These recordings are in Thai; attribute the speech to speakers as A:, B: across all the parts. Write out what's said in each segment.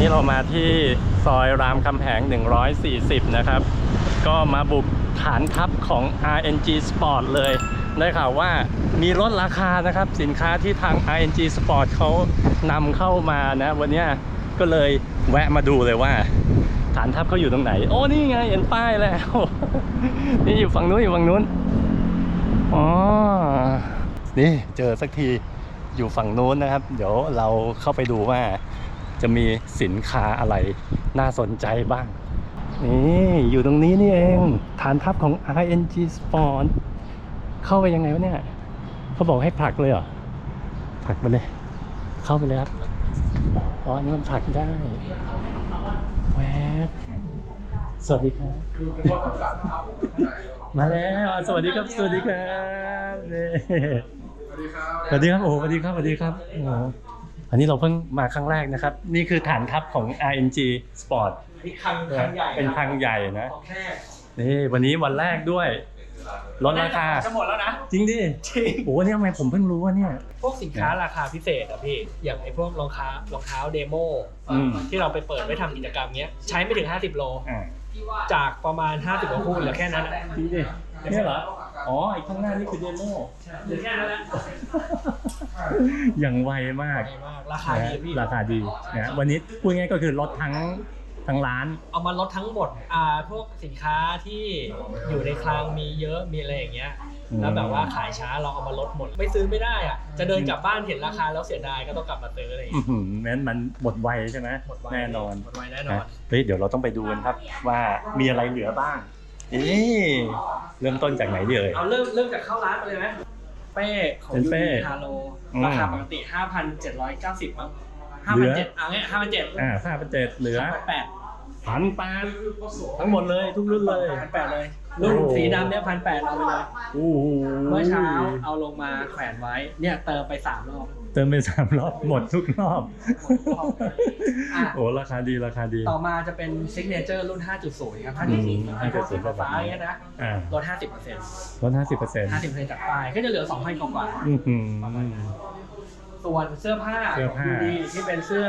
A: นี้เรามาที่ซอยรามคำแหง 140 นะครับ ก็มาบุกฐานทัพของ RNG Sport เลย ได้ข่าวว่ามีลดราคานะครับ สินค้าที่ทาง RNG Sport เขานำเข้ามานะ วันนี้ก็เลยแวะมาดูเลยว่า ฐานทัพเขาอยู่ตรงไหน โอ้นี่ไงเห็นป้ายแล้ว นี่อยู่ฝั่งนู้นอยู่ฝั่งนู้นอ๋อนี่เจอสักทีอยู่ฝั่งนู้นนะครับ เดี๋ยวเราเข้าไปดูว่า จะมีสินค้าอะไรน่าสนใจบ้าง นี่อยู่ตรงนี้นี่เอง ฐานทัพของ RNG Sport เข้าไปยังไงวะเนี่ย เขาบอกให้ผลักเลยเหรอ ผลักไปเลย เข้าไปเลยครับ อ๋ออันนี้มันผลักได้แวบสวัสดีครับ มาแล้วอะสวัสดีครับ สวัสดีครับนี่
B: สวัสดีครับ
A: สวัสดีครับ โอ้สวัสดีครับ สวัสดีครับ โอ้ อันนี้เราเพิ่งมาครั้งแรกนะครับ นี่คือฐานทัพของ RNG Sport
C: นี่คลังคลังใหญ่
A: เป็นคลังใหญ่นะ
C: ของแค่
A: นี่วันนี้วันแรกด้วยลดราคา
C: จะหมดแล้วนะ
A: จริงดิ
C: จริง
A: โอ้เนี่ยทำไมผมเพิ่งรู้ว่าเนี่ย
C: พวกสินค้าราคาพิเศษอะพี่ อย่างไอ้พวกรองเท้ารองเท้าเดโม
A: อืม
C: ที่เราไปเปิดไว้ทำกิจกรรมเนี้ย ใช้ไม่ถึง 50 โล
A: อ่า
C: จากประมาณ 50กว่าคู่เหลือแค่นั้นอะ
A: จริงดิเนี่ยเหรอ อ๋อไอ้ข้างหน้านี่คือเดโม
C: เหลือแค่นั้นแหละ
A: อย่างไวมาก
C: ดีมากราคาดีพี่
A: ราคาดีนะวันนี้พูดง่ายๆก็คือลดทั้งทั้งร้าน
C: เอามาลดทั้งหมดอ่าพวกสินค้าที่อยู่ในคลังมีเยอะมีอะไรอย่างเงี้ย
A: อืม
C: แล้วแบบว่าขายช้าเราเอามาลดหมด ไม่ซื้อไม่ได้อะจะเดินกลับบ้านเห็นราคาแล้วเสียดายก็ต้องกลับมาซื้ออะไรอย่าง
A: อื้
C: เงี้
A: อยหือแม้นมันหมดไวใช่ไหม
C: หมดไว
A: แน่นอน
C: หมดไวแน่นอน
A: นะเฮ้ยเดี๋ยวเราต้องไปดูกันครับว่ามีอะไรเหลือบ้าง นี่เริ่มต้นจากไหนดีเอ่ย
C: เอาเริ่มเริ่มจากเข้าร้านไปเลยไหมเป้ของ
A: เป็น
C: ยู
A: เป้
C: นิฮาโล
A: อืม
C: ราคาปกติ 5,790มั้ง
A: เหลือ
C: 5,700เอางี้5,700
A: อ่าค่าเป็นเจ็ดเหลือ
C: 8,800
A: พันแปดทั้งหมดเลยทุกรุ่นเลย
C: 1,800เลยรุ่น
A: โอ้โห
C: สีดำเนี่ย1,800เอาไปเลย
A: โอ้โห
C: เมื่อเช้าเอาลงมาแขวนไว้เนี่ยเติมไป3รอบ
A: เติมไปสามรอบหมดทุกรอบ
C: หมดทุกรอบอะ
A: โอ้ราคาดีราคาดี
C: ต่อมาจะเป็นซิกเนเจอร์รุ่น 5.0 ครับ
A: อืม
C: 5.0ไอ้พวกสีฟ้าๆอย่างเงี้ยนะ
A: อ่า
C: ลด 50%
A: ลดห้าสิบเปอร์เซ็นต์
C: 50%จากป้ายก็จะเหลือ 2,000 กว่าๆ
A: อือหือ
C: ส่วนเสื้อผ้า
A: เสื้อผ้า
C: ดูดีที่เป็นเสื้อ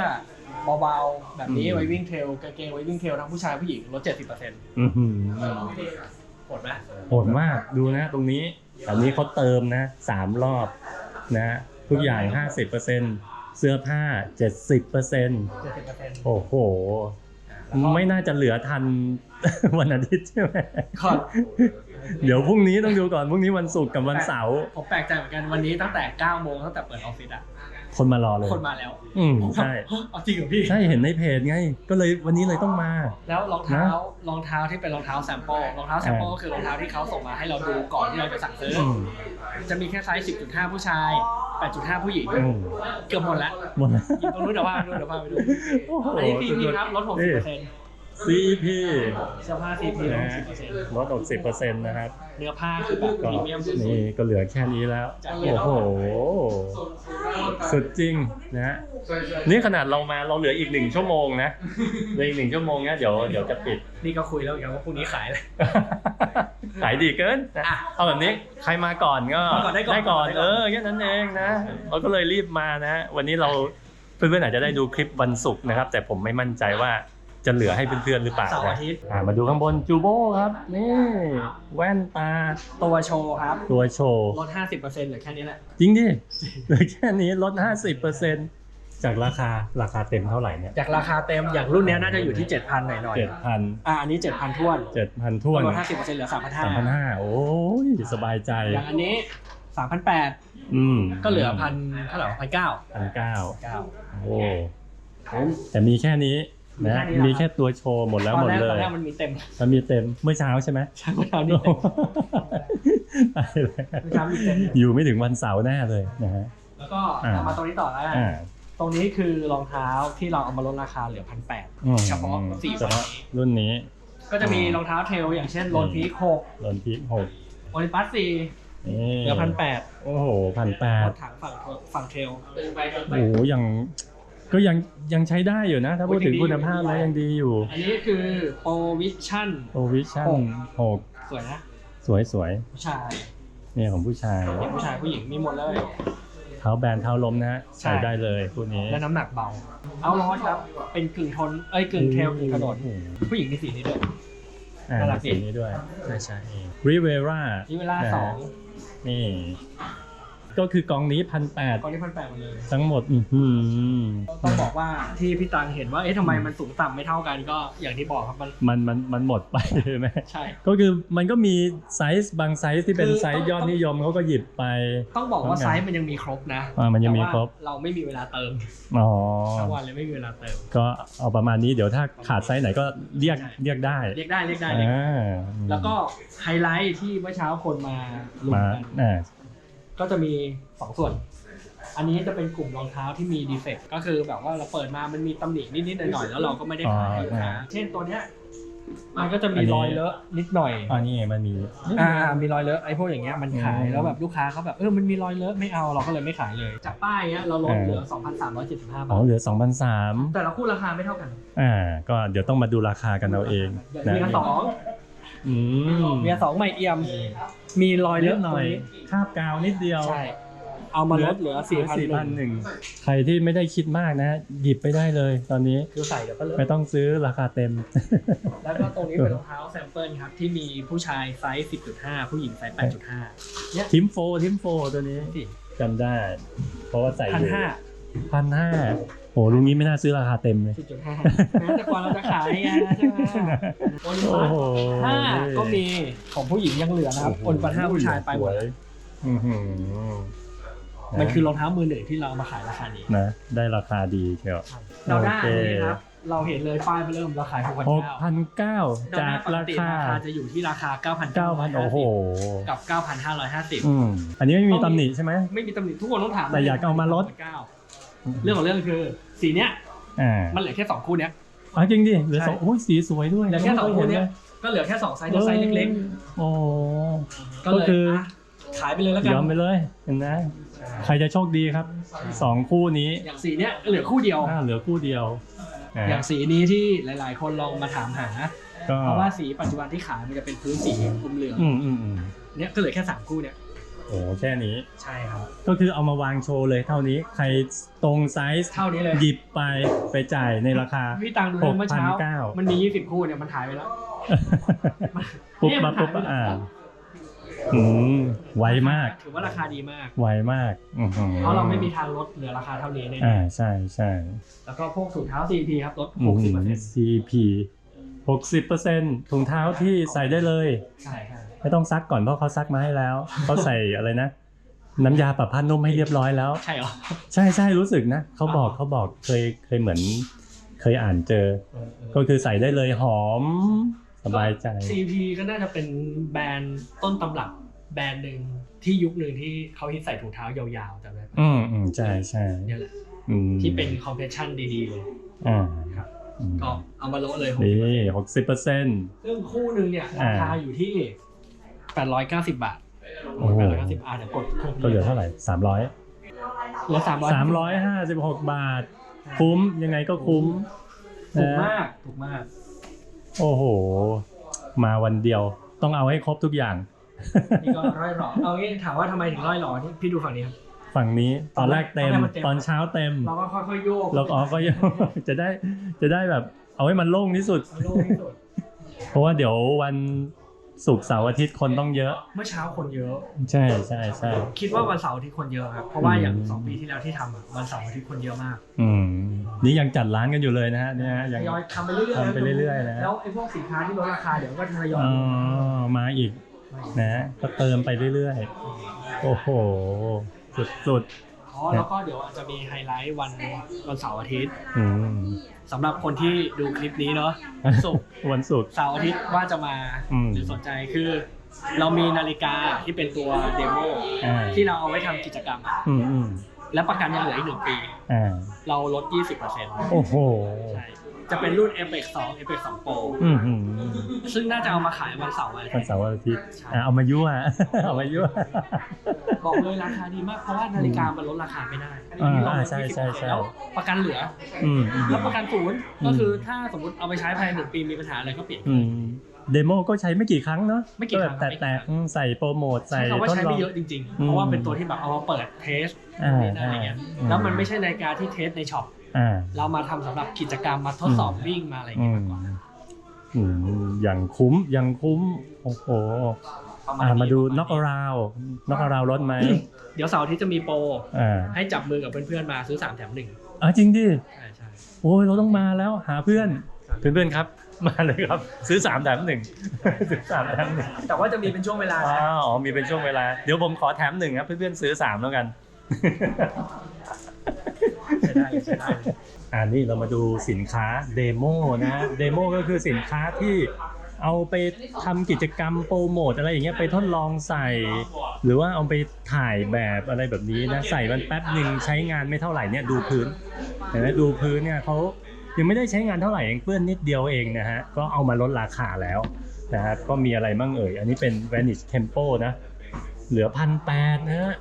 C: เบาๆ แบบนี้
A: อืม
C: ไว้วิ่งเทรลกางเกงไว้วิ่งเทรลทั้งผู้ชายผู้หญิงลด 70%โอื
A: อหือ
C: หดไหม
A: โหดมากดูนะตรงนี้อันนี้เขาเติมนะสามรอบนะ ทุกอย่างห้าสิบเปอร์เซ็นต์เสื้อผ้าเจ็ดสิบเปอร์เซ็นต์
C: 70%
A: โอ้โห ไม่น่าจะเหลือทัน วันอาทิตย์ใช่ไหม
C: ก่อน
A: เดี๋ยวพรุ่งนี้ต้องดูก่อนพรุ่งนี้วันศุกร์กับวันเสาร์
C: ผมแปลกใจเหมือนกันวันนี้ตั้งแต่9โมงตั้งแต่เปิดออฟฟิศอะ
A: คนมารอเลย
C: คนมาแล้ว
A: อืมใช่
C: เอาจริงเหรอพี่
A: ใช่เห็นในเพจไง ก็เลยวันนี้เลยต้องมา
C: แล้วรองเท้ารองเท้าที่เป็นรองเท้าแซมเปิลรองเท้าแซมเปิลก็คือรองเท้าที่เขาส่งมาให้เราดูก่อนที่เราจะสั่งซื้ออ
A: อืม
C: จะมีแค่ไซส์ 10.5 ผู้ชาย 8.5 ผู้หญิง
A: อืม
C: เกือบหมดแล้ว
A: หมดแล้ว
C: ยิงตรงนู้นเดี๋ยวว่าไปดูเดี๋ยวว่าไปดู
A: โอ้โห
C: อันนี้ CP ครับลด
A: นี่
C: 60%
A: CP
C: เสื้อผ้า CP ล
A: นะ
C: ด
A: ฮะ
C: 10%
A: ลดออกสิบเปอร์เซ็นต์นะครับ
C: เนื้อผ้าคือแบบพ
A: ก็
C: รีเมียมสุด
A: นี่ก็เหลือแค่นี้แล้ว
C: จาก
A: โอ้โห สุดจริงนะฮะนี่ขนาดเรามาเราเหลืออีกหนึ่งชั่วโมงนะเหลืออีกหนึ่งชั่วโมงเนี่ยเดี๋ยวเดี๋ยวจะปิด
C: ๆนี่ก็คุยแล้วอย่างว่าพรุ่งนี้ขายเลย
A: ขายดีเกินนะ
C: อะ
A: เอาแบบนี้ใครมาก่อนก็
C: มาก่อนได้ก่อน
A: ก่อน
C: ได้ก่อน
A: เออแค่นั้นเองนะเราก็เลยรีบมานะ วันนี้เราเพื่อนๆอาจจะได้ดูคลิปวันศุกร์นะครับ แต่ผมไม่มั่นใจว่า จะเหลือให้เพื่อนๆหรือเปล่า
C: เสาร์
A: นะ
C: อาทิตย์
A: อะมาดูข้างบนจูโบครับนี่แว่นตา
C: ตัวโชว์ครับ
A: ตัวโชว์
C: ลด 50%เหลือแค่นี้แหละ
A: จริงดิ เหลือแค่นี้ลด 50%จากราคาราคาเต็มเท่าไหร่เนี่ย
C: จากราคาเต็มอย่างรุ่นเนี้ยน่าจะอยู่ที่ 7,000 หน่อย
A: เจ็ดพัน
C: ๆอะอันนี้ 7,000ท้วน
A: เจ็ดพันท่วน
C: ลด 50%เหลือ
A: สามพัน
C: 3,500
A: ห้าโอ้ยสบายใจ
C: อย่างอันนี้ 3,800
A: อืม
C: ก็เหลือพันเท่าไหร่พันเก้า
A: พันเก้า
C: เก้า
A: โอ้แต่มีแค่นี้ นะ
C: มีแค่นี้เหรอ
A: มีแค่ตัวโชว์หมดแล้วหมด
C: ตอน
A: เล
C: แรกตอน
A: ย
C: แรกมันมีเต็ม
A: มันมีเต็ม เมื่อเช้าใช่ไหม
C: ใช่เมื่อเช้านี้เต็ม
A: ตายแล้ว
C: เมื่อเช้ามีเต็ม
A: อยู่ไม่ถึงวันเสาร์แน่เลยนะฮะ
C: แล้วก็
A: อ่า
C: เอามาตรงนี้ต่อแล้วกัน
A: อ่า
C: ตรงนี้คือรองเท้าที่เราเอามาลดราคาเหลือพันแปด
A: อืม
C: เฉพาะสี่
A: เฉ
C: วัน
A: พาะ
C: นี้
A: รุ่นนี้
C: ก็จะมี
A: อืม
C: รองเท้าเทรลอย่างเช่นโลนพีคหก
A: ลนพีคหก
C: โอลิปัสสี่
A: นี่
C: เหลือพันแปด
A: โอ้โหพันแป
C: ร
A: ด
C: ถถังฝั่งฝั่งเทรล
A: โอ้โหยัง ก็ยังยังใช้ได้อยู่นะ ถ้าพูดถึงคุณภาพแล้วยังดีอยู่
C: อันนี้คือโปรวิชั่น
A: โอวิชั่น
C: หก
A: หก
C: สวยนะ
A: สวยสวย
C: ผู้ชาย
A: เนี่ยของผู้ชาย
C: เด็กผู้ชายผู้หญิงมีหมดเลย
A: เท้าแบนเท้าล้มนะฮะ
C: ใช่
A: ใส่ได้เลยคู่นี้
C: และน้ำหนักเบา เอาร้อนครับ เป็นกึ่งทนเอ้ยกึ่งเทลกึ่งถนน
A: โอ้โห
C: ผู้หญิงมีสีนี้ด้วย
A: อ่า
C: น่ารักดี
A: สีนี้ด้วยใช่ใช่ริเวร่า
C: นี่เวลาสอง
A: นี่ ก็คือกองนี้พันแปด
C: กองนี้พันแปดหมดเลย
A: ทั้งหมดอือหือ
C: ต้องบอกว่าที่พี่ตังเห็นว่าเอ๊ะทำไมมันสูงต่ำไม่เท่ากันก็อย่างที่บอกครับมัน
A: มันมันมันหมดไปใช่ไหม
C: ใช่
A: ก็คือมันก็มีไซส์บางไซส์ที่เป็น
C: คือ
A: ไซส์ยอดนิยมเขาก็หยิบไป
C: ต้องบอกว่าไซส์มันยังมีครบนะ
A: อ่ามันยังมีครบ
C: แต่ว่าเราไม่มีเวลาเติม
A: อ๋อ
C: ทั้งวันเลยไม่มีเวลาเติม
A: ก็เอาประมาณนี้เดี๋ยวถ้าขาดไซส์ไหนก็เรียก
C: ใช่
A: เรียกได้
C: เรียกได้เรียกได้เรียกได้
A: อ่า
C: แล้วก็ไฮไลท์ที่เมื่อเช้าคนมาลุม
A: มา
C: กัน
A: อ่า
C: ก็จะมีสองส่วน อันนี้จะเป็นกลุ่มรองเท้าที่มีดีเฟกต์ก็คือแบบว่าเราเปิดมามันมีตำหนินิดๆหน่อยๆแล้วเราก็ไม่ได้ขายให้ลูกค้าเช่นตัวเนี้ยมันก็จะมีรอยเลอะนิดหน่อย
A: อันนี้มันมี
C: อ่ามีรอยเลอะไอ้พวกอย่างเงี้ยมันขาย
A: อืม
C: แล้วแบบลูกค้าเขาแบบเออมันมีรอยเลอะไม่เอาเราก็เลยไม่ขายเลย จากป้ายเนี้ยเราลดเหลือ 2,375
A: อ๋
C: บา
A: อ
C: ท
A: เหลือ2,003
C: แต่ละคู่ราคาไม่เท่ากัน
A: อ่า ก็เดี๋ยวต้องมาดูราคากันเอาเอง
C: เดี๋ยวมีอันสอง
A: อืม
C: มีอันสองใหม่เอี่ยม มีรอยเล
A: เล็ก
C: อะ
A: หน่อยคาบกาวนิดเดียว
C: ใช่ เอามาลดเหลือ
A: สี่พัน
C: 4,001
A: หนึ่งใครที่ไม่ได้คิดมากนะ หยิบไปได้เลยตอนนี้
C: คือใส่เดี๋ยวก็เลอะ
A: ไม่ต้องซื้อราคาเต็ม
C: แล้วก็ตรงนี้เป็นรองเท้าแซมเปิลครับ ที่มีผู้ชายไซส์10.5ผู้หญิงไซส์8.5เนี่ย
A: ทิมโฟทิมโฟตัวนี้
C: สิ
A: จำได้ เพราะว่าใส่
C: พันห้า
A: พันห้า โหลุงนี้ไม่น่าซื้อราคาเต็มเลย
C: 10.5แม้แต่กว่าเราจะขายไงใช่ไหมโอลิม
A: โอ้
C: ปัส
A: โห
C: ห้าก็มีของผู้หญิงยังเหลือนะครับโอลิมปัสห้าผู้ชายไปหมด
A: สวยอื้อหือ
C: มันคือรองเท้ามือหนึ่งที่เราเอามาขายราคานี้
A: นะ ได้ราคาดีเชียว
C: เราได้
A: โอเค
C: นี้ครับเราเห็นเลยป้ายเริ่มราคา6 9
A: ห
C: 0
A: กพันเก้า
C: 0
A: จากราคา
C: ราคาจะอยู่ที่ราคา
A: เก้าพัน
C: 9,950
A: โอ้โห
C: กับ9,550
A: อืมอันนี้ไม่มีตำหนิใช่ไหม
C: ไม่มีตำหนิทุกคนต้องถาม
A: แต่อยากเอามาลด
C: เรื่องของเรื่องคือสีเนี้ย
A: อ่า
C: มันเหลือแค่สองคู่เนี้ย
A: อ๋อจริงดิเหลือ
C: ใช่
A: สองโอ้ยสีสวยด้วย
C: เหลือแค่สองคู่เนี้ยก็เหลือแค่สองไซส์เดียวไซส์เล็ก
A: ๆโอ้
C: ๆก็
A: ก็
C: เลย
A: คือ
C: อะขายไปเลยแล้วกัน
A: ยอมไปเลยเห็นไหมใครจะโชคดีครับสองคู่นี้
C: อย่างสีเนี้ยเหลือคู่เดียว
A: อ่าเหลือคู่เดียวอ่า
C: อย่างสีนี้ที่หลาย ๆ คนลองมาถามหา
A: ก็
C: เพราะว่าสีปัจจุบันที่ขายมันจะเป็นพื้นสีอมเหลือง
A: อืมอืมอืม
C: เนี้ยก็เหลือแค่สามคู่เนี้ย
A: โอ้แค่นี้
C: ใช่ครับ
A: ก็คือเอามาวางโชว์เลยเท่านี้ใครตรงไซส์
C: เท่านี้เลย
A: หยิบไปไปจ่ายในราคา
C: พี่ตังดูเลยเมื่อเช้า
A: 6,900
C: มันมี 20 คู่เนี่ยมันหายไปแล้ว
A: ปุ๊บ
C: เนี่ยมั
A: มานปุ๊บ
C: หายไป
A: อ่า
C: แล้ว
A: อืมไวมาก
C: ถือว่าราคาดีมาก
A: ไวมากอื้อหือ
C: เพราะเราไม่มีทางลดเหลือราคาเท่านี้แน่
A: อ่าใช่ใช่
C: แล้วก็พวกถุงเท้า CP ครับลด
A: อืม
C: 60%
A: CP 60%ถุงเท้าที่ใส่ได้เลย
C: ใช่ครับ
A: ไม่ต้องซักก่อนเพราะเขาซักมาให้แล้วเขาใส่อะไรนะ น้ำยาปรับผ้านุ่มให้เรียบร้อยแล้ว
C: ใช่เหรอ
A: ใช่ใช่รู้สึกนะเขาบอก
C: อ๋อ
A: เขาบอกเคยเคยเหมือน เคยอ่านเจอ ก็คือใส่ได้เลยหอมสบายใจ
C: CP ก็น่าจะเป็นแบรนด์ต้นตำรับแบรนด์หนึ่งที่ยุคหนึ่งที่เขาฮิตใส่ถุงเท้ายาวๆจำได้ปะ
A: อืมอืมใช่ใช่
C: เนี่ยแหละ
A: อืม
C: ที่เป็นคอมเพรสชันดีๆเลย
A: อ่า
C: ครับ
A: อืม
C: ก็เอามาโละเลย
A: นี่หกสิบเปอร์เซ็นต์
C: ซึ่งคู่หนึ่งเนี่ยราคาอยู่ที่ 890บาท
A: โอ้โห
C: 890บาทเดี๋ยวกดเครื่อง
A: ก็เหลือเท่าไหร่สามร้อย
C: เหลือ300
A: สามร้อยห้าสิบหกบาท คุ้มยังไงก็คุ้ม
C: ถูก
A: นะ
C: มากถูกมาก
A: โอ้โห มาวันเดียวต้องเอาให้ครบทุกอย่าง
C: นี่ก็ร้อยหล่อเอางี้ถามว่าทำไมถึงร้อยหล่อนี่พี่ดูฝั่งนี้ครับ
A: ฝั่งนี้ตอนแรกเต็ม
C: ตอนแรกมันเต็ม
A: ตอนเช้าเต็ม
C: เราก็ค่อยๆโยก
A: แล้วอ๋อก็ยัง จะได้จะได้แบบ เอาให้มันโล่งที่สุด
C: โยกที่สุด
A: เพราะว่าเดี๋ยววัน ศุกร์เสาร์อาทิตย์คนต้องเยอะ
C: เมื่อเช้าคนเยอะ
A: ใช่ใช่ใช่
C: คิดว่าวันเสาร์อาที่คนเยอะครับ เพราะว่าอย่าง
A: อืม
C: สองปีที่แล้วที่ทำอะวันเสาร์อาที่คนเยอะมาก
A: อืมนี่ยังจัดร้านกันอยู่เลยนะฮะเนี่ยยัง
C: ทยอยทำไปเรื่อยๆ
A: ทำไปเรื่อยๆนะ
C: แล้วไอ้พวกสินค้าที่ลดราคาเดี๋ยวก็ทยอย
A: อ๋อมาอีกนะก็เติมไปเรื่อยๆ โอ้โห สุด
C: อ๋อแล้วก็เดี๋ยวอาจจะมีไฮไลท์วันวันเสาร์อาทิตย์
A: ๆอืม
C: สำหรับคนที่ดูคลิปนี้เนาะศุกร์
A: วันศุกร์
C: เสาร์อาทิตย์ว่าจะมา
A: อืม
C: หรือสนใจคือ เรามีนาฬิกาที่เป็นตัวเดโม
A: อ่า
C: ที่เราเอาไว้ทำกิจกรรม
A: อืมอืม
C: และประกันยังเหลืออีกหนึ่งปี
A: อ่า
C: เราลด 20%
A: โอ้โห
C: ใช่ จะเป็นรุ่น Apex 2 Apex 2 Pro
A: อืมอืม
C: ซึ่งน่าจะเอามาขายวันเสาร์วันอา
A: วั
C: ทิ
A: น
C: ตย์
A: เสาร์วันอาทิตย์อะเอามายั่ว เอามายั่ว
C: บอกเลยราคาดีมากเพราะว่านาฬิกามันลดราคาไม่ได้
A: อ่า
C: อันนี้เราลด
A: ใช่ใช่ใช่
C: 20%แล้วประกันเหลือ
A: อืมอืม
C: แล้วประกันศูนย์
A: อืม
C: ก็คือถ้าสมมติเอาไปใช้ภายในหนึ่งปีมีปัญหาอะไรก็เปลี่ยน
A: อืมเดโมก็ใช้ไม่กี่ครั้งเนาะ
C: ไม่กี่ครั้ง
A: แบบแตะๆอืมใส่โปรโมทใส่
C: ใช้คำว่า
A: ทด
C: ใช้
A: ลอ
C: ไม่
A: ง
C: เยอะจริงๆ
A: อืม
C: เพราะว่าเป็นตัวที่แบบเอามาเปิดเทส
A: อ่า
C: นี่นั่นอะไรเงี้ย
A: อืม
C: แล้วมันไม่ใช่นาฬิกาที่เทสในช็อป
A: อ่า
C: เรามาทำสำหรับกิจกรรมมาทดสอบวิ่งมาอะไรอย่าง
A: อื
C: เงี้ย
A: ม
C: มากกว่า
A: อืมอย่างคุ้มอย่างคุ้มโอ้โห
C: ประ
A: อ่า
C: ณ
A: มา
C: นี้
A: ดู
C: ประณ
A: น็อกราวน็อกราวรถไหม
C: เดี๋ยวเสาร์อาที่จะมีโปร
A: อ่า
C: ให้จับมือกับเพื่อนๆมาซื้อ3แถมหนึ่ง
A: อะจริงดิ
C: ใช่ใช่
A: โอ้ยเราต้องมาแล้วหาเพื่อนเพื่อนๆครับ มาเลยครับ ซื้อสามแถมหนึ่งซื้อสามแถมหนึ่ง
C: แต่ว่าจะมีเป็นช่วงเวลา
A: อ๋
C: นะ
A: ออ๋อมีเป็นช่วงเวลา เดี๋ยวผมขอแถมหนึ่งครับเพื่อนๆซื้อสามแล้วกัน
C: ใช่ได้ใช่ได้
A: อ่านี่เรามาดูสินค้าเดโมนะเดโมก็คือสินค้าที่เอาไปทำกิจกรรมโปรโมทอะไรอย่างเงี้ยไปทดลองใส่ หรือว่าเอาไปถ่ายแบบอะไรแบบนี้นะใส่มันแป๊บหนึ่งใช้งานไม่เท่าไหร่เนี่ยดูพื้นเห็นไหมดูพื้นเนี่ยเขายังไม่ได้ใช้งานเท่าไหร่เองเปื้อนนิดเดียวเองนะฮะก็เอามาลดราคาแล้วนะครับก็มีอะไรบ้างเอ่ย อันนี้เป็น Vanish Tempo นะ เหลือพันแปดนะฮะ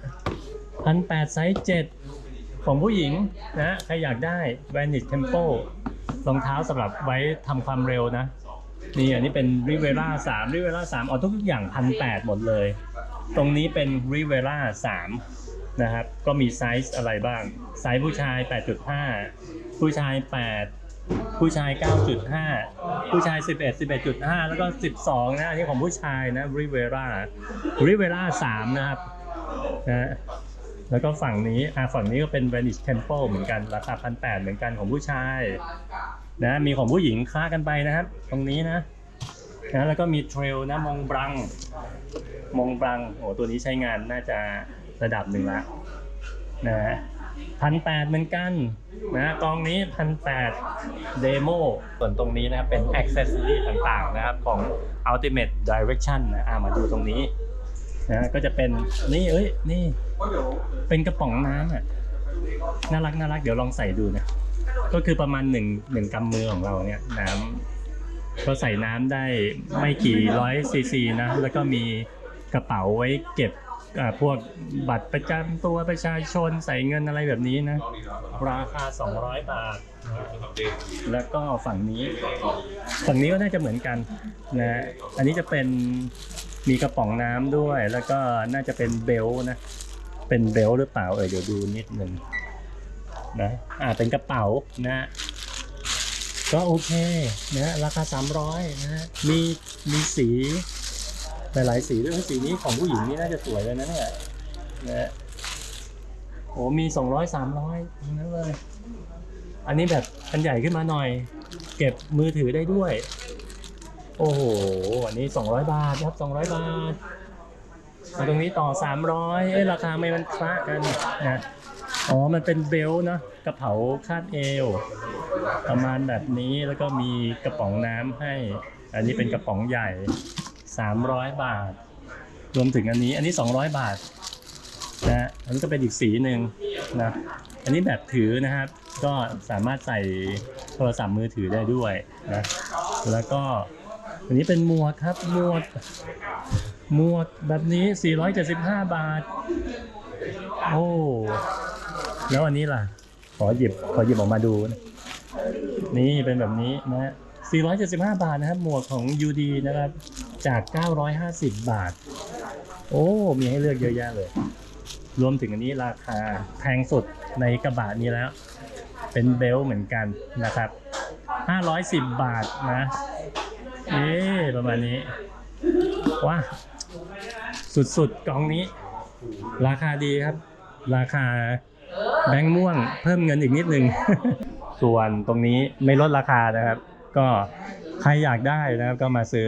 A: พันแปดไซส์เจ็ด ของผู้หญิงนะใครอยากได้ Vanish Tempo รองเท้าสำหรับไว้ทำความเร็วนะ นี่อันนี้เป็น Rivera 3 Rivera 3เอาทุกอย่างพันแปดหมดเลย ตรงนี้เป็น Rivera 3 นะครับ ก็มีไซส์อะไรบ้าง ไซส์ผู้ชาย 8.5 ผู้ชาย 8 ผู้ชาย 9.5 ผู้ชาย 11 11.5 แล้วก็ 12 นะ อันนี้ของผู้ชายนะ Rivera Rivera 3 นะครับนะ แล้วก็ฝั่งนี้อ่าฝั่งนี้ก็เป็น Vanish Temple เหมือนกัน ราคาพันแเหมือนกันของผู้ชายนะมีของผู้หญิงคล้ากันไปนะครับ ตรงนี้นะนะแล้วก็มีเทรลนะมองบรัง มองบรังโอ้ตัวนี้ใช้งานน่าจะระดับหนึ่งละนะพันแปดเหมือนกันนะกองนี้พันแปดเดโมส่วนตรงนี้นะครับเป็น accessory ต่างๆนะครับของ ultimate direction นะอ่ามาดูตรงนี้ นะก็จะเป็นนี่เอ้ยนี่เป็นกระป๋องน้ำอะน่ารักน่ารักเดี๋ยวลองใส่ดูนะก็คือประมาณหนึ่งหนึ่งกำมือของเราเนี่ยน้ำก็ใส่น้ำได้ไม่กี่ร้อยซีซีนะแล้วก็มีกระเป๋าไว้เก็บอ่าพวกบัตรประจำตัวประชาชนใส่เงินอะไรแบบนี้นะ ราคา 200 บาท แล้วก็ฝั่งนี้ ฝั่งนี้ก็น่าจะเหมือนกันนะอันนี้จะเป็น มีกระป๋องน้ำด้วย แล้วก็น่าจะเป็นเบลต์นะ เป็นเบลต์หรือเปล่าเออเดี๋ยวดูนิดนึงนะอ่าเป็นกระเป๋านะก็โอเคนะราคา 300นะฮะมีมีสีหลายๆสีด้วยสีนี้ของผู้หญิงนี่น่าจะสวยเลยนะเนี่ยนะโอ้มี 200 300ทั้งนั้นเลย อันนี้แบบอันใหญ่ขึ้นมาหน่อย เก็บมือถือได้ด้วย โอ้โห อันนี้ 200 บาทครับ 200 บาทมาตรงนี้ต่อ 300 เอ้ยราคาไม่มันคละกันนะ อ๋อ มันเป็นเบลต์เนอะกระเป๋าคาดเอว ประมาณแบบนี้ แล้วก็มีกระป๋องน้ำให้ อันนี้เป็นกระป๋องใหญ่ 300 บาท รวมถึงอันนี้ อันนี้ 200 บาทนะอันนี้ก็เป็นอีกสีหนึ่งนะ อันนี้แบบถือนะครับ ก็สามารถใส่โทรศัพท์มือถือได้ด้วยนะ แล้วก็ อันนี้เป็นหมวกครับหมวกหมวกแบบนี้ 475 บาท โอ้แล้วอันนี้ล่ะ ขอหยิบขอหยิบออกมาดู นี่เป็นแบบนี้นะฮะ475 บาทนะครับ หมวกของ UD นะครับ จาก 950 บาท โอ้ มีให้เลือกเยอะแยะเลย รวมถึงอันนี้ราคาแพงสุดในกระบะนี้แล้ว เป็นเบลต์เหมือนกันนะครับ 510 บาทนะ นี่ประมาณนี้ ว้าสุดๆกล่องนี้ ราคาดีครับ ราคาแบงค์ม่วงเพิ่มเงินอีกนิดนึง ส่วนตรงนี้ไม่ลดราคานะครับ ก็ใครอยากได้นะครับก็มาซื้อ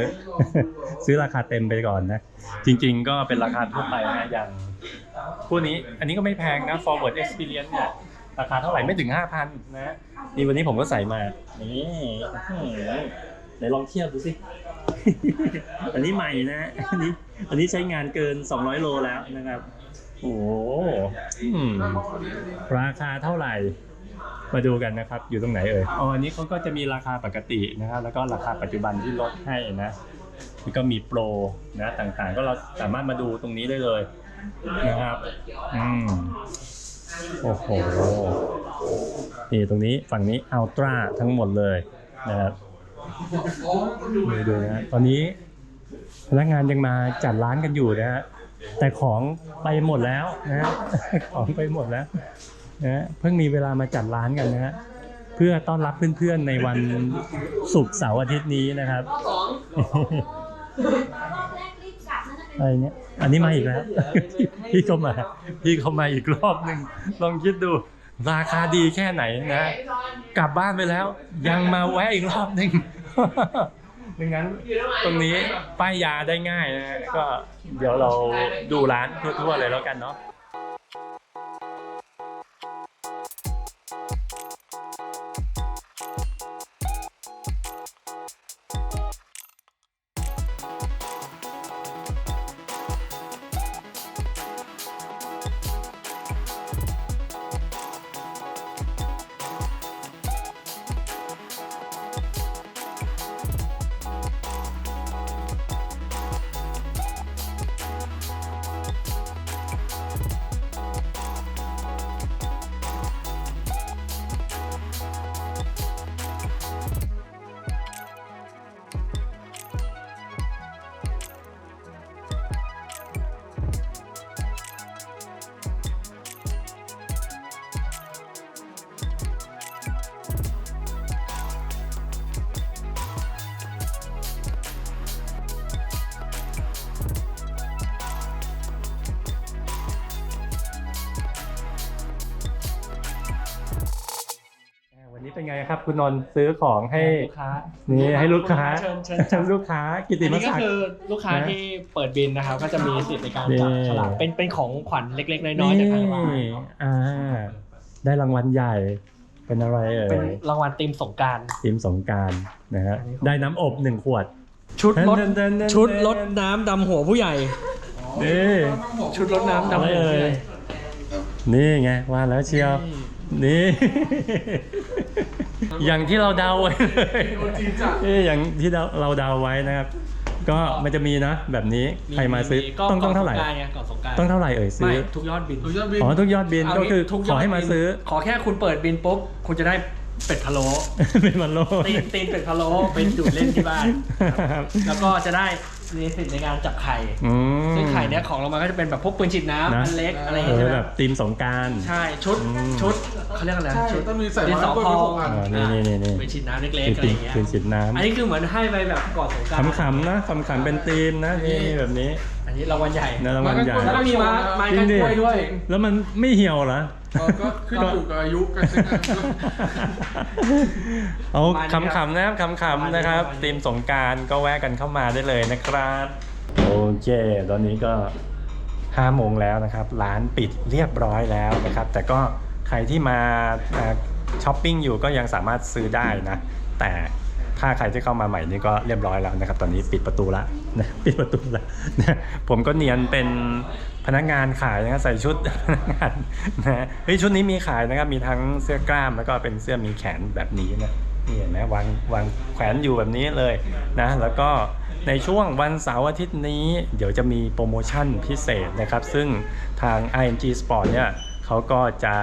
A: ซื้อราคาเต็มไปก่อนนะ จริง ๆ ก็เป็นราคาทั่วไปนะอย่างคู่นี้อันนี้ก็ไม่แพงนะ forward experience เนี่ยราคาเท่าไหร่ไม่ถึง 5,000 นะนี่วันนี้ผมก็ใส่มา นี่อื้อหือ ไหนลองเทียบดูสิ อันนี้ใหม่นะ อันนี้ อันนี้ใช้งานเกิน 200 โลแล้วนะครับ โอ้โหอืมราคาเท่าไหร่ มาดูกันนะครับ อยู่ตรงไหนเอ่ย อ๋อ อันนี้เขาก็จะมีราคาปกตินะครับ แล้วก็ราคาปัจจุบันที่ลดให้นะแล้วก็มีโปรนะต่างๆ ก็เราสามารถมาดูตรงนี้ได้เลยนะครับ อืมโอ้โห นี่ตรงนี้ฝั่งนี้อัลตร้าทั้งหมดเลยนะครับ ดูดูนะตอนนี้พนักงานยังมาจัดร้านกันอยู่นะฮะแต่ของไปหมดแล้วนะฮะ ของไปหมดแล้วนะฮะเพิ่งมีเวลามาจัดร้านกันนะฮะเพื่อต้อนรับเพื่อนๆในวันศุกร์เสาร์อาทิตย์นี้นะครับ อะไรเนี้ยอันนี้มาอีกแล้ว พี่เข้ามา พี่เข้ามาอีกรอบหนึ่งลองคิดดูราคาดีแค่ไหนนะ กลับบ้านไปแล้ว ยังมาแวะอีกรอบหนึ่ง ดังนั้นตรงนี้ป้ายยาได้ง่ายนะฮะก็เดี๋ยวเราดูร้านทั่วๆเลยแล้วกันเนาะ เป็นไงครับ คุณนนท์ซื้อของให้
C: ลูกค้า
A: นี่ให้ลูกค้า
C: เชิญเชิญจับ
A: ลูกค้ากิติ
C: อัน
A: ม
C: นี้ก็
A: ศักดิ์
C: คือลูกค้า
A: นะ
C: ที่เปิดบินนะครับ ก็จะมีสิทธิ์ในการจับ
A: นี่
C: ฉลากเป็นเป็นของขวัญเล็ก ๆ น้อยๆจากทางร้าน
A: นี่อ่าได้รางวัลใหญ่เป็นอะไรเอ่
C: เป็น
A: ย
C: รางวัลทีมสงกราร
A: ทีมสงกรารนะฮะ
C: อันนี้ของ
A: ได้น้ำอบหนึ่งขวด
C: ชุดรถ
A: เดินเดินเดิน
C: ชุดรถน้ำดำหัวผู้ใหญ่
A: นี่
C: ชุดรถน้ำดำ
A: อะไร
C: หัว
A: เอ่
C: ผู้ให
A: ย
C: ญ่
A: นี่ไงว่าแล้วเชียว นี่ อย่างที่เราเดาไว้เลย
B: จริงจัง
A: นี่อย่างที่เราเราเดาไว้นะครับ ก็มันจะมีนะ แบบนี้ใครมาซื้อ
C: ก็
A: ต้องต้องเท่าไหร่
C: ก่นสงกรนต์ไงก่อนสงกราร
A: ต้องเท่าไหร่เอ่ยซื้
C: ไม่
A: อ
C: ทุกยอดบิน
B: ดูยอดบิน
A: อ๋อทุกยอดบิน
C: เา
A: ก็
C: งี้
A: คือ
C: ทุก
A: ขอให้มา
C: บิน
A: ซื้อ
C: ขอแค่คุณเปิดบินปุ๊บ คุณจะได้เป็ดพะโล้
A: เป็นวันโล
C: ตีนตีนเป็ดพะโล้เป็นจุดเล่นที่บ้านครับแล้วก็จะได้ มีสิทธิ์ในการจับไข่
A: อืม
C: ซึ่งไข่เนี้ยของเรามาก็จะเป็นแบบพวกปืนฉีดน้ำ
A: นะ
C: อันเล็กอะไรอย่าง
A: เอ
C: เงี้ย
A: อ
C: ใช่ไหม
A: แบบทีมสงกราร
C: ใช่ชุด
A: อืม
C: ชุดเขาเรียกอะไร
B: ใช่
C: ชุด
B: ต้องมีใส่
C: ดิน
B: ไม้
C: สอ
B: เบอร์
C: พอง
B: หกอัน
A: อ่านี่นี่นี่นี่
C: ปืนฉีดน้ำเล็ก
A: คือ
C: ๆอะไร
A: ตี
C: อย่างเงี้ย
A: คือฉีดน้
C: อันนี้คือเหมือนให้ไปแบบก่อนสงกรารำ
A: ขำๆนะขำๆเป็นทีมนะนี่แบบนี้
C: อันนี้รางวัลใหญ่
A: นะรางวัลใหญ่
C: แล้วก็มีม้าไม้
A: จริ
C: กั้
A: ง
C: น
A: ดิ
C: กล้วยด้วย
A: แล้วมันไม่เหี่ยวเหรอ
B: เออ ก็ขึ้นอยู่กับอายุการใช้งานด้วย
A: เอา
C: ประมาณนี้ครับ
A: ขำๆนะครับ
C: ประมา
A: ขำ
C: ณนี้
A: ๆนะครับ
C: ประมาณนี้
A: ทีมสงกรารก็แวะกันเข้ามาได้เลยนะครับโอเคตอนนี้ก็ห้าโมงแล้วนะครับ ร้านปิดเรียบร้อยแล้วนะครับ แต่ก็ใครที่มาอ่าช้อปปิ้งอยู่ก็ยังสามารถซื้อได้นะ แต่ ถ้าใครที่เข้ามาใหม่นี่ก็เรียบร้อยแล้วนะครับ ตอนนี้ปิดประตูละนะปิดประตูละนะผมก็เนียนเป็นพนักงานขายนะใส่ชุดพนักงานนะเฮ้ยชุดนี้มีขายนะครับมีทั้งเสื้อกล้ามแล้วก็เป็นเสื้อมีแขนแบบนี้นะนี่เห็นไหมวางวางแขวนอยู่แบบนี้เลยนะแล้วก็ในช่วงวันเสาร์อาทิตย์นี้ เดี๋ยวจะมีโปรโมชั่นพิเศษนะครับ ซึ่งทาง ING Sport เนี่ย เขาก็จะ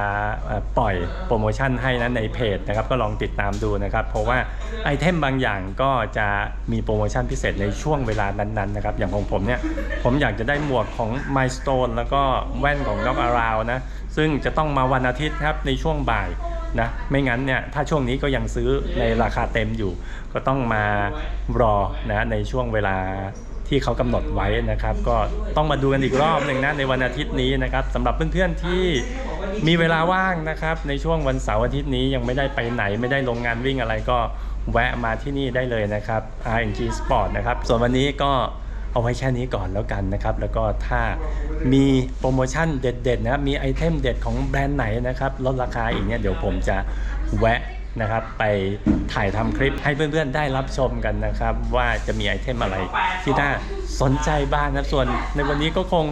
A: ปล่อยโปรโมชั่นให้นะในเพจนะครับก็ลองติดตามดูนะครับ เพราะว่าไอเทมบางอย่างก็จะมีโปรโมชั่นพิเศษในช่วงเวลานั้นๆนะครับอย่างของผมเนี่ยผมอยากจะได้หมวกของ Milestone แล้วก็แว่นของ Knock Around นะซึ่งจะต้องมาวันอาทิตย์ครับในช่วงบ่ายนะไม่งั้นเนี่ยถ้าช่วงนี้ก็ยังซื้อในราคาเต็มอยู่ ก็ต้องมารอนะในช่วงเวลา ที่เขากำหนดไว้นะครับ ก็ต้องมาดูกันอีกรอบหนึ่งนะในวันอาทิตย์นี้นะครับสำหรับเพื่อนๆที่มีเวลาว่างนะครับ ในช่วงวันเสาร์อาทิตย์นี้ยังไม่ได้ไปไหนไม่ได้ลงงานวิ่งอะไรก็แวะมาที่นี่ได้เลยนะครับ RNG Sport นะครับ ส่วนวันนี้ก็เอาไว้แค่นี้ก่อนแล้วกันนะครับ แล้วก็ถ้ามีโปรโมชั่นเด็ดๆนะมีไอเทมเด็ดของแบรนด์ไหนนะครับลดราคาอีกเนี่ยเดี๋ยวผมจะแวะ นะครับ ไปถ่ายทำคลิปให้เพื่อนๆได้รับชมกันนะครับ ว่าจะมีไอเทมอะไรที่น่าสนใจบ้างนะครับส่วนในวันนี้ก็คง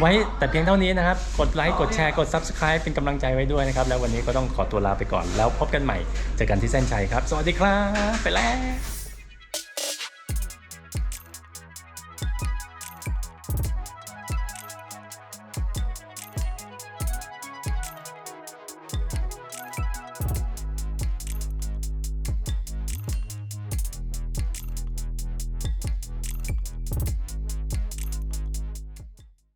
A: ไว้แต่เพียงเท่านี้นะครับ กดไลค์ กดแชร์ กด Subscribe เป็นกำลังใจไว้ด้วยนะครับ แล้ววันนี้ก็ต้องขอตัวลาไปก่อน แล้วพบกันใหม่เจอกันที่เส้นชัยครับ สวัสดีครับ ไปแล้ว